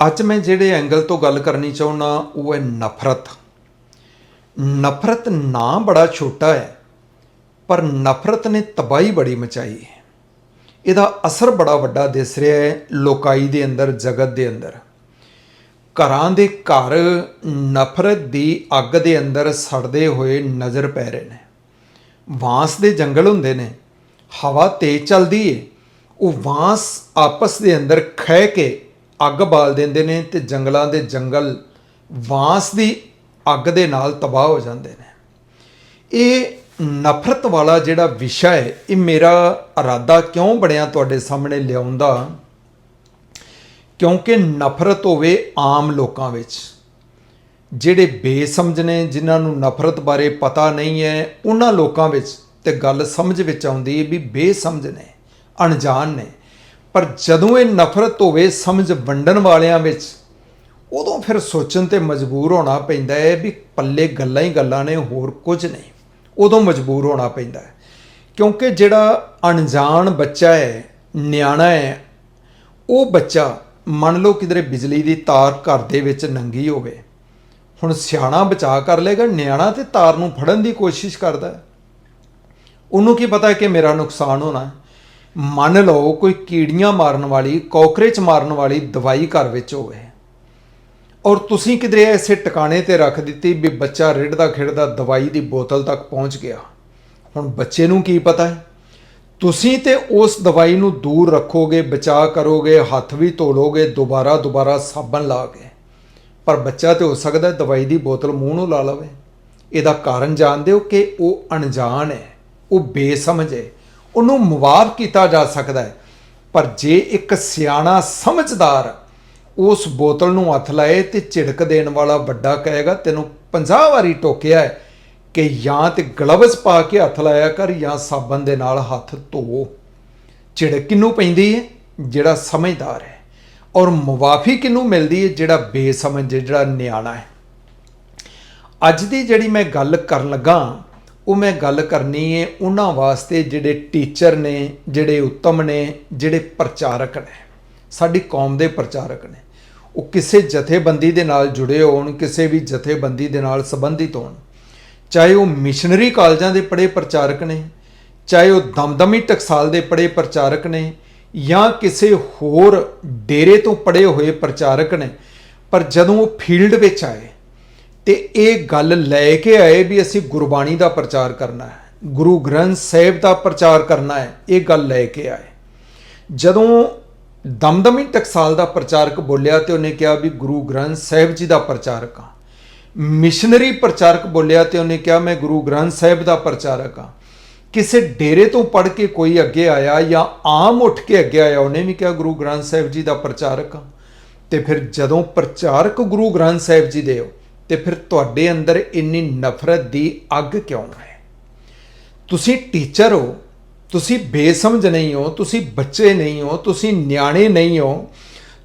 ਅੱਜ ਮੈਂ ਜਿਹੜੇ ਐਂਗਲ ਤੋਂ ਗੱਲ ਕਰਨੀ ਚਾਹੁੰਦਾ, ਉਹ ਹੈ ਨਫ਼ਰਤ। ਨਫ਼ਰਤ ਨਾਂ ਬੜਾ ਛੋਟਾ ਹੈ, ਪਰ ਨਫ਼ਰਤ ਨੇ ਤਬਾਹੀ ਬੜੀ ਮਚਾਈ ਹੈ। ਇਹਦਾ ਅਸਰ ਬੜਾ ਵੱਡਾ ਦਿਸ ਰਿਹਾ ਹੈ ਲੋਕਾਈ ਦੇ ਅੰਦਰ, ਜਗਤ ਦੇ ਅੰਦਰ। ਘਰਾਂ ਦੇ ਘਰ ਨਫ਼ਰਤ ਦੀ ਅੱਗ ਦੇ ਅੰਦਰ ਸੜਦੇ ਹੋਏ ਨਜ਼ਰ ਪੈ ਰਹੇ ਨੇ। ਵਾਂਸ ਦੇ ਜੰਗਲ ਹੁੰਦੇ ਨੇ, ਹਵਾ ਤੇਜ਼ ਚੱਲਦੀ ਏ, ਉਹ ਵਾਂਸ ਆਪਸ ਦੇ ਅੰਦਰ ਖਹਿ ਕੇ ਅੱਗ ਬਾਲ ਦਿੰਦੇ ਨੇ ਤੇ ਜੰਗਲਾਂ ਦੇ ਜੰਗਲ ਵਾਂਸ ਦੀ ਅੱਗ ਦੇ ਨਾਲ ਤਬਾਹ ਹੋ ਜਾਂਦੇ ਨੇ। ਇਹ ਨਫ਼ਰਤ ਵਾਲਾ ਜਿਹੜਾ ਵਿਸ਼ਾ ਹੈ, ਇਹ ਮੇਰਾ ਇਰਾਦਾ ਕਿਉਂ ਬਣਿਆ ਤੁਹਾਡੇ ਸਾਹਮਣੇ ਲਿਆਉਣ ਦਾ? ਕਿਉਂਕਿ ਨਫ਼ਰਤ ਹੋਵੇ ਆਮ ਲੋਕਾਂ ਵਿੱਚ। ਜਿਹੜੇ ਬੇਸਮਝ ਨੇ, ਜਿਨ੍ਹਾਂ ਨੂੰ ਨਫ਼ਰਤ ਬਾਰੇ ਪਤਾ ਨਹੀਂ ਹੈ, ਉਹਨਾਂ ਲੋਕਾਂ ਵਿੱਚ ਤੇ ਗੱਲ ਸਮਝ ਵਿੱਚ ਆਉਂਦੀ ਹੈ ਵੀ ਬੇਸਮਝ ਨੇ, ਅਣਜਾਣ ਨੇ। ਪਰ ਜਦੋਂ ਇਹ ਨਫ਼ਰਤ ਹੋਵੇ ਸਮਝ ਵੰਡਣ ਵਾਲਿਆਂ ਵਿੱਚ, ਉਦੋਂ ਫਿਰ ਸੋਚਣ ਤੇ ਮਜਬੂਰ ਹੋਣਾ ਪੈਂਦਾ ਹੈ ਵੀ ਪੱਲੇ ਗੱਲਾਂ ਹੀ ਗੱਲਾਂ ਨੇ, ਹੋਰ ਕੁਝ ਨਹੀਂ। ਉਦੋਂ ਮਜਬੂਰ ਹੋਣਾ ਪੈਂਦਾ ਹੈ। ਕਿਉਂਕਿ ਜਿਹੜਾ ਅਣਜਾਣ ਬੱਚਾ ਹੈ, ਨਿਆਣਾ ਹੈ, ਉਹ ਬੱਚਾ ਮੰਨ ਲਓ ਕਿਧਰੇ ਬਿਜਲੀ ਦੀ ਤਾਰ ਘਰ ਦੇ ਵਿੱਚ ਨੰਗੀ ਹੋਵੇ, ਹੁਣ ਸਿਆਣਾ ਬਚਾ ਕਰ ਲੇਗਾ ਨਿਆਣਾ ਤੇ ਤਾਰ ਨੂੰ ਫੜਨ ਦੀ ਕੋਸ਼ਿਸ਼ ਕਰਦਾ ਉਹਨੂੰ ਕੀ ਪਤਾ ਕਿ ਮੇਰਾ ਨੁਕਸਾਨ ਹੋਣਾ ਮੰਨ ਲਓ ਕੋਈ ਕੀੜੀਆਂ ਮਾਰਨ ਵਾਲੀ ਕਾਕਰੋਚ ਮਾਰਨ ਵਾਲੀ ਦਵਾਈ ਘਰ ਵਿੱਚ ਹੋਵੇ। ਔਰ ਤੁਸੀਂ ਕਿਧਰੇ ਐਸੇ ਟਿਕਾਣੇ ਤੇ ਰੱਖ ਦਿੱਤੀ ਵੀ ਬੱਚਾ ਰਿੜਦਾ ਖਿੜਦਾ ਦਵਾਈ ਦੀ ਬੋਤਲ ਤੱਕ ਪਹੁੰਚ ਗਿਆ। ਹੁਣ ਬੱਚੇ ਨੂੰ ਕੀ ਪਤਾ ਹੈ? ਤੁਸੀਂ ਤੇ ਉਸ ਦਵਾਈ ਨੂੰ ਦੂਰ ਰੱਖੋਗੇ, ਬਚਾ ਕਰੋਗੇ, ਹੱਥ ਵੀ ਧੋਲੋਗੇ, ਦੁਬਾਰਾ ਦੁਬਾਰਾ ਸਾਬਣ ਲਾ ਕੇ ਪਰ ਬੱਚਾ ਤੇ ਹੋ ਸਕਦਾ ਦਵਾਈ ਦੀ ਬੋਤਲ ਮੂੰਹ ਨੂੰ ਲਾ ਲਵੇ। ਇਹਦਾ ਕਾਰਨ ਜਾਣਦੇ ਹੋ ਕਿ ਉਹ ਅਣਜਾਣ ਹੈ, ਉਹ ਬੇਸਮਝ ਹੈ। ਉਹਨੂੰ ਮੁਆਫ ਕੀਤਾ ਜਾ ਸਕਦਾ ਹੈ। ਪਰ ਜੇ ਇੱਕ ਸਿਆਣਾ ਸਮਝਦਾਰ ਉਸ ਬੋਤਲ ਨੂੰ ਹੱਥ ਲਾਏ ਤੇ ਝਿੜਕ ਦੇਣ ਵਾਲਾ ਵੱਡਾ ਕਹੇਗਾ, ਤੈਨੂੰ 50 ਵਾਰੀ ਟੋਕਿਆ ਹੈ ਕਿ ਜਾਂ ਤੇ ਗਲਵਜ਼ ਪਾ ਕੇ ਹੱਥ ਲਾਇਆ ਕਰ ਜਾਂ ਸਾਬਣ ਦੇ ਨਾਲ ਹੱਥ ਧੋ। ਝਿੜਕ ਕਿਨੂੰ ਪੈਂਦੀ ਹੈ? ਜਿਹੜਾ ਸਮਝਦਾਰ ਹੈ। ਔਰ ਮੁਆਫੀ ਕਿਨੂੰ ਮਿਲਦੀ ਹੈ? ਜਿਹੜਾ ਬੇਸਮਝ ਜਿਹੜਾ ਨਿਆਣਾ ਹੈ। ਅੱਜ ਦੀ ਜਿਹੜੀ ਮੈਂ ਗੱਲ ਕਰਨ ਲੱਗਾ ਉਹ ਮੈਂ ਗੱਲ ਕਰਨੀ ਹੈ ਉਹਨਾਂ ਵਾਸਤੇ ਜਿਹੜੇ ਟੀਚਰ ਨੇ, ਜਿਹੜੇ ਉੱਤਮ ਨੇ, ਜਿਹੜੇ ਪ੍ਰਚਾਰਕ ਨੇ। ਸਾਡੀ ਕੌਮ ਦੇ ਪ੍ਰਚਾਰਕ ਨੇ। ਉਹ ਕਿਸੇ ਜਥੇਬੰਦੀ ਦੇ ਨਾਲ ਜੁੜੇ ਹੋਣ, ਕਿਸੇ ਵੀ ਜਥੇਬੰਦੀ ਦੇ ਨਾਲ ਸੰਬੰਧਿਤ ਹੋਣ। ਚਾਹੇ ਉਹ ਮਿਸ਼ਨਰੀ ਕਾਲਜਾਂ ਦੇ ਪੜ੍ਹੇ ਪ੍ਰਚਾਰਕ ਨੇ, ਚਾਹੇ ਉਹ ਦਮਦਮੀ ਟਕਸਾਲ ਦੇ ਪੜ੍ਹੇ ਪ੍ਰਚਾਰਕ ਨੇ, ਜਾਂ ਕਿਸੇ ਹੋਰ ਡੇਰੇ ਤੋਂ ਪੜ੍ਹੇ ਹੋਏ ਪ੍ਰਚਾਰਕ ਨੇ, ਪਰ ਜਦੋਂ ਉਹ ਫੀਲਡ ਵਿੱਚ ਆਏ ਤੇ ਇਹ ਗੱਲ ਲੈ ਕੇ ਆਏ ਵੀ ਅਸੀਂ ਗੁਰਬਾਣੀ ਦਾ ਪ੍ਰਚਾਰ ਕਰਨਾ ਹੈ, ਗੁਰੂ ਗ੍ਰੰਥ ਸਾਹਿਬ ਦਾ ਪ੍ਰਚਾਰ ਕਰਨਾ ਹੈ, ਇਹ ਗੱਲ ਲੈ ਕੇ ਆਏ। ਜਦੋਂ ਦਮਦਮੀ ਟਕਸਾਲ ਦਾ ਪ੍ਰਚਾਰਕ ਬੋਲਿਆ ਤੇ ਉਹਨੇ ਕਿਹਾ ਵੀ ਗੁਰੂ ਗ੍ਰੰਥ ਸਾਹਿਬ ਜੀ ਦਾ ਪ੍ਰਚਾਰਕ ਹਾਂ। ਮਿਸ਼ਨਰੀ ਪ੍ਰਚਾਰਕ ਬੋਲਿਆ ਤੇ ਉਹਨੇ ਕਿਹਾ ਮੈਂ ਗੁਰੂ ਗ੍ਰੰਥ ਸਾਹਿਬ ਦਾ ਪ੍ਰਚਾਰਕ ਹਾਂ। ਕਿਸੇ ਡੇਰੇ ਤੋਂ ਪੜ ਕੇ ਕੋਈ ਅੱਗੇ ਆਇਆ ਜਾਂ ਆਮ ਉੱਠ ਕੇ ਅੱਗੇ ਆਇਆ, ਉਹਨੇ ਵੀ ਕਿਹਾ ਗੁਰੂ ਗ੍ਰੰਥ ਸਾਹਿਬ ਜੀ ਦਾ ਪ੍ਰਚਾਰਕ ਹਾਂ। ਤੇ ਫਿਰ ਜਦੋਂ ਪ੍ਰਚਾਰਕ ਗੁਰੂ ਗ੍ਰੰਥ ਸਾਹਿਬ ਜੀ ਦੇ ਹੋ ਤੇ ਫਿਰ ਤੁਹਾਡੇ ਅੰਦਰ ਇੰਨੀ ਨਫ਼ਰਤ ਦੀ ਅੱਗ ਕਿਉਂ ਹੈ? ਤੁਸੀਂ ਟੀਚਰ ਹੋ, ਤੁਸੀਂ ਬੇਸਮਝ ਨਹੀਂ ਹੋ, ਤੁਸੀਂ ਬੱਚੇ ਨਹੀਂ ਹੋ, ਤੁਸੀਂ ਨਿਆਣੇ ਨਹੀਂ ਹੋ,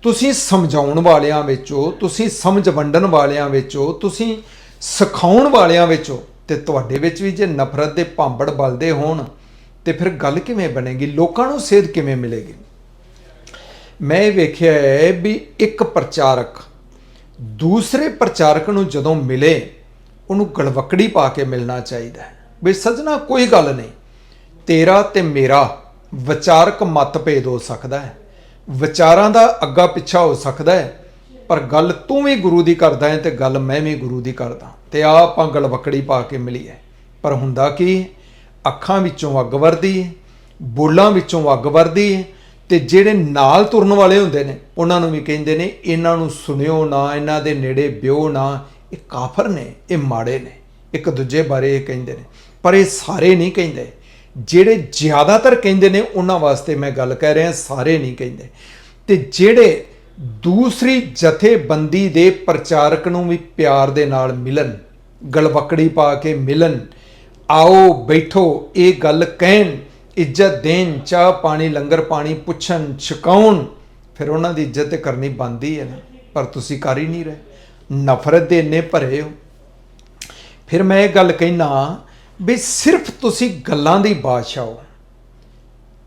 ਤੁਸੀਂ ਸਮਝਾਉਣ ਵਾਲਿਆਂ ਵਿੱਚੋਂ ਤੁਸੀਂ ਸਮਝ ਵੰਡਣ ਵਾਲਿਆਂ ਵਿੱਚੋਂ ਤੁਸੀਂ ਸਿਖਾਉਣ ਵਾਲਿਆਂ ਵਿੱਚੋਂ ਤੇ ਤੁਹਾਡੇ ਵਿੱਚ ਵੀ ਜੇ ਨਫ਼ਰਤ ਦੇ ਭਾਂਬੜ ਬਲਦੇ ਹੋਣ, ਤੇ ਫਿਰ ਗੱਲ ਕਿਵੇਂ ਬਣੇਗੀ? ਲੋਕਾਂ ਨੂੰ ਸੇਧ ਕਿਵੇਂ ਮਿਲੇਗੀ? ਮੈਂ ਇਹ ਵੇਖਿਆ ਹੈ ਵੀ ਇੱਕ ਪ੍ਰਚਾਰਕ ਦੂਸਰੇ ਪ੍ਰਚਾਰਕ ਨੂੰ ਜਦੋਂ ਮਿਲੇ, ਉਹਨੂੰ ਗਲਵਕੜੀ ਪਾ ਕੇ ਮਿਲਣਾ ਚਾਹੀਦਾ ਹੈ। ਵੀ ਸਜਣਾ, ਕੋਈ ਗੱਲ ਨਹੀਂ। ਤੇਰਾ ਤੇ ਮੇਰਾ ਵਿਚਾਰਕ ਮਤਭੇਦ ਹੋ ਸਕਦਾ ਹੈ। ਵਿਚਾਰਾਂ ਦਾ ਅੱਗਾ ਪਿੱਛਾ ਹੋ ਸਕਦਾ ਹੈ, ਪਰ ਗੱਲ ਤੂੰ ਵੀ ਗੁਰੂ ਦੀ ਕਰਦਾ ਹੈ ਤੇ ਗੱਲ ਮੈਂ ਵੀ ਗੁਰੂ ਦੀ ਕਰਦਾ। ਤੇ ਆ ਆਪਾਂ ਗਲਵਕੜੀ ਪਾ ਕੇ ਮਿਲੀਏ ਪਰ ਹੁੰਦਾ ਕੀ? ਅੱਖਾਂ ਵਿੱਚੋਂ ਅੱਗ ਵਰਦੀ, ਬੋਲਾਂ ਵਿੱਚੋਂ ਅੱਗ ਵਰਦੀ ਹੈ ਤੇ ਜਿਹੜੇ ਨਾਲ ਤੁਰਨ ਵਾਲੇ ਹੁੰਦੇ ਨੇ, ਉਹਨਾਂ ਨੂੰ ਵੀ ਕਹਿੰਦੇ ਨੇ, ਇਹਨਾਂ ਨੂੰ ਸੁਣਿਓ ਨਾ, ਇਹਨਾਂ ਦੇ ਨੇੜੇ ਬਿਓ ਨਾ। ਇਹ ਕਾਫਰ ਨੇ, ਇਹ ਮਾੜੇ ਨੇ। ਇੱਕ ਦੂਜੇ ਬਾਰੇ ਇਹ ਕਹਿੰਦੇ ਨੇ। ਪਰ ਇਹ ਸਾਰੇ ਨਹੀਂ ਕਹਿੰਦੇ। ਜਿਹੜੇ ਜ਼ਿਆਦਾਤਰ ਕਹਿੰਦੇ ਨੇ, ਉਹਨਾਂ ਵਾਸਤੇ ਮੈਂ ਗੱਲ ਕਹਿ ਰਿਹਾ, ਸਾਰੇ ਨਹੀਂ ਕਹਿੰਦੇ। ਤੇ ਜਿਹੜੇ ਦੂਸਰੀ ਜਥੇਬੰਦੀ ਦੇ ਪ੍ਰਚਾਰਕ ਨੂੰ ਵੀ ਪਿਆਰ ਦੇ ਨਾਲ ਮਿਲਣ, ਗਲਵਕੜੀ ਪਾ ਕੇ ਮਿਲਣ, ਆਓ ਬੈਠੋ, ਇਹ ਗੱਲ ਕਹਿਣ ਇੱਜ਼ਤ ਦੇਣ, ਚਾਹ ਪਾਣੀ, ਲੰਗਰ ਪਾਣੀ, ਪੁੱਛਣ, ਛਕਾਉਣ, ਫਿਰ ਉਹਨਾਂ ਦੀ ਇੱਜ਼ਤ ਤੇ ਕਰਨੀ ਬੰਦੀ ਹੈ ਨਾ। ਪਰ ਤੁਸੀਂ ਕਰ ਹੀ ਨਹੀਂ ਰਹੇ। ਨਫ਼ਰਤ ਦੇ ਇੰਨੇ ਭਰੇ ਹੋ। ਫਿਰ ਮੈਂ ਇਹ ਗੱਲ ਕਹਿਣਾ ਵੀ ਸਿਰਫ ਤੁਸੀਂ ਗੱਲਾਂ ਦੀ ਬਾਦਸ਼ਾਹ ਹੋ।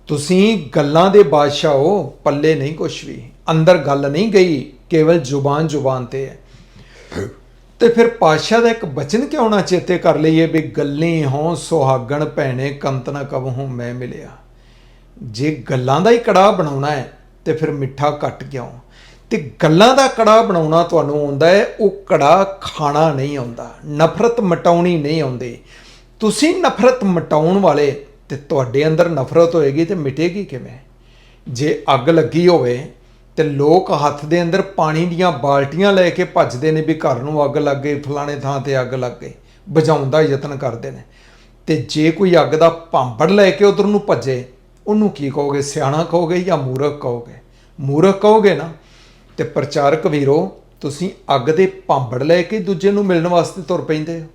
ਤੁਸੀਂ ਗੱਲਾਂ ਦੇ ਬਾਦਸ਼ਾਹ ਹੋ, ਪੱਲੇ ਨਹੀਂ ਕੁਛ ਵੀ। ਅੰਦਰ ਗੱਲ ਨਹੀਂ ਗਈ, ਕੇਵਲ ਜ਼ੁਬਾਨ ਜ਼ੁਬਾਨ ਤੇ ਹੈ। ਤੇ ਫਿਰ ਪਾਤਸ਼ਾਹ ਦਾ ਇੱਕ ਬਚਨ ਕਿਉਂ ਨਾ ਚੇਤੇ ਕਰ ਲਈਏ ਵੀ ਗੱਲੀ ਹੋਂ, ਸੁਹਾਗਣ ਭੈਣੇ, ਕੰਤ ਨਾ ਕਬਹੂ, ਮੈਂ ਮਿਲਿਆ। ਜੇ ਗੱਲਾਂ ਦਾ ਹੀ ਕੜਾ ਬਣਾਉਣਾ ਹੈ, ਤੇ ਫਿਰ ਮਿੱਠਾ ਘੱਟ ਕਿਉਂ? ਤੇ ਗੱਲਾਂ ਦਾ ਕੜਾ ਬਣਾਉਣਾ ਤੁਹਾਨੂੰ ਆਉਂਦਾ ਹੈ, ਉਹ ਕੜਾ ਖਾਣਾ ਨਹੀਂ ਆਉਂਦਾ, ਨਫ਼ਰਤ ਮਟਾਉਣੀ ਨਹੀਂ ਆਉਂਦੀ। ਤੁਸੀਂ ਨਫ਼ਰਤ ਮਟਾਉਣ ਵਾਲੇ ਤੇ ਤੁਹਾਡੇ ਅੰਦਰ ਨਫ਼ਰਤ ਹੋਏਗੀ ਤੇ ਮਿਟੇਗੀ ਕਿਵੇਂ? ਜੇ ਅੱਗ ਲੱਗੀ ਹੋਵੇ ਤੇ ਲੋਕ ਹੱਥ ਦੇ ਅੰਦਰ ਪਾਣੀ ਦੀਆਂ ਬਾਲਟੀਆਂ ਲੈ ਕੇ ਭੱਜਦੇ ਨੇ ਵੀ ਘਰ ਨੂੰ ਅੱਗ ਲੱਗ ਗਈ, ਫਲਾਣੇ ਥਾਂ ਤੇ ਅੱਗ ਲੱਗ ਗਈ, ਬੁਝਾਉਣ ਦਾ ਯਤਨ ਕਰਦੇ ਨੇ। ਤੇ ਜੇ ਕੋਈ ਅੱਗ ਦਾ ਭਾਂਬੜ ਲੈ ਕੇ ਉਧਰ ਨੂੰ ਭੱਜੇ, ਉਹਨੂੰ ਕੀ ਕਹੋਗੇ? ਸਿਆਣਾ ਕਹੋਗੇ ਜਾਂ ਮੂਰਖ ਕਹੋਗੇ? ਮੂਰਖ ਕਹੋਗੇ ਨਾ? ਤੇ ਪ੍ਰਚਾਰਕ ਵੀਰੋ, ਤੁਸੀਂ ਅੱਗ ਦੇ ਭਾਂਬੜ ਲੈ ਕੇ ਦੂਜੇ ਨੂੰ ਮਿਲਣ ਵਾਸਤੇ ਤੁਰ ਪੈਂਦੇ ਹੋ।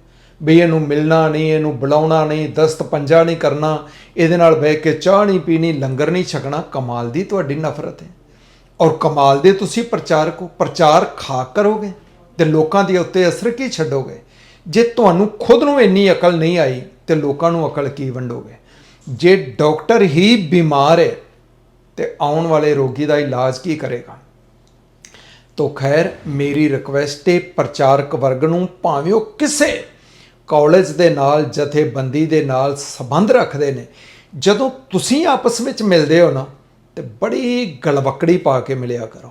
ਵੀ ਇਹਨੂੰ ਮਿਲਣਾ ਨਹੀਂ, ਇਹਨੂੰ ਬੁਲਾਉਣਾ ਨਹੀਂ, ਦਸਤ ਪੰਜਾ ਨਹੀਂ ਕਰਨਾ, ਇਹਦੇ ਨਾਲ ਬਹਿ ਕੇ ਚਾਹ ਨਹੀਂ ਪੀਣੀ, ਲੰਗਰ ਨਹੀਂ ਛਕਣਾ, ਕਮਾਲ ਦੀ ਤੁਹਾਡੀ ਨਫ਼ਰਤ ਹੈ। ਔਰ ਕਮਾਲ ਦੇ ਤੁਸੀਂ ਪ੍ਰਚਾਰਕ ਹੋ ਪ੍ਰਚਾਰ ਖਾ ਕਰੋਗੇ ਤੇ ਲੋਕਾਂ ਦੇ ਉੱਤੇ ਅਸਰ ਕੀ ਛੱਡੋਗੇ? ਜੇ ਤੁਹਾਨੂੰ ਖੁਦ ਨੂੰ ਇੰਨੀ ਅਕਲ ਨਹੀਂ ਆਈ ਤੇ ਲੋਕਾਂ ਨੂੰ ਅਕਲ ਕੀ ਵੰਡੋਗੇ? ਜੇ ਡਾਕਟਰ ਹੀ ਬਿਮਾਰ ਹੈ ਤੇ ਆਉਣ ਵਾਲੇ ਰੋਗੀ ਦਾ ਇਲਾਜ ਕੀ ਕਰੇਗਾ? ਤੋ ਖੈਰ, ਮੇਰੀ ਰਿਕਵੈਸਟ ਹੈ ਪ੍ਰਚਾਰਕ ਵਰਗ ਨੂੰ ਭਾਵੇਂ ਉਹ ਕਿਸੇ ਕਾਲਜ ਦੇ ਨਾਲ, ਜਥੇਬੰਦੀ ਦੇ ਨਾਲ ਸੰਬੰਧ ਰੱਖਦੇ ਨੇ, ਜਦੋਂ ਤੁਸੀਂ ਆਪਸ ਵਿੱਚ ਮਿਲਦੇ ਹੋ ਨਾ ਤੇ ਬੜੀ ਗਲਵਕੜੀ ਪਾ ਕੇ ਮਿਲਿਆ ਕਰੋ।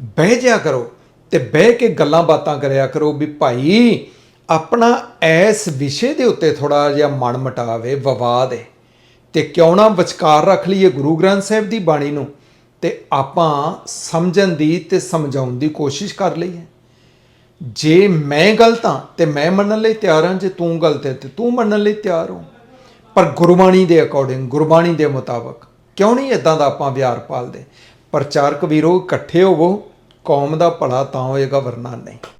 ਬਹਿ ਜਾ ਕਰੋ ਤੇ ਬਹਿ ਕੇ ਗੱਲਾਂ ਬਾਤਾਂ ਕਰਿਆ ਕਰੋ ਵੀ ਭਾਈ ਆਪਣਾ ਐਸ ਵਿਸ਼ੇ ਦੇ ਉੱਤੇ ਥੋੜਾ ਜਿਹਾ ਮਨ ਮਟਾਵੇ, ਵਿਵਾਦ ਹੈ ਤੇ ਕਿਉਂ ਨਾ ਵਿਚਕਾਰ ਰੱਖ ਲਈਏ ਗੁਰੂ ਗ੍ਰੰਥ ਸਾਹਿਬ ਦੀ ਬਾਣੀ ਨੂੰ ਤੇ ਆਪਾਂ ਸਮਝਣ ਦੀ ਤੇ ਸਮਝਾਉਣ ਦੀ ਕੋਸ਼ਿਸ਼ ਕਰ ਲਈਏ। ਜੇ ਮੈਂ ਗਲਤ ਹਾਂ ਤੇ ਮੈਂ ਮੰਨਣ ਲਈ ਤਿਆਰ ਹਾਂ, ਜੇ ਤੂੰ ਗਲਤ ਹੈ ਤੇ ਤੂੰ ਮੰਨਣ ਲਈ ਤਿਆਰ ਹੋ। ਪਰ ਗੁਰਬਾਣੀ ਦੇ ਅਕੋਰਡਿੰਗ ਗੁਰਬਾਣੀ ਦੇ ਮੁਤਾਬਕ ਕਿਉਂ ਨਹੀਂ ਇਦਾਂ ਦਾ ਆਪਾਂ ਵਿਹਾਰ ਪਾਲਦੇ? ਪ੍ਰਚਾਰਕ ਵੀਰੋ, ਇਕੱਠੇ ਹੋਵੋ, ਕੌਮ ਦਾ ਭਲਾ ਤਾਂ ਹੋਏਗਾ, ਵਰਨਾ ਨਹੀਂ।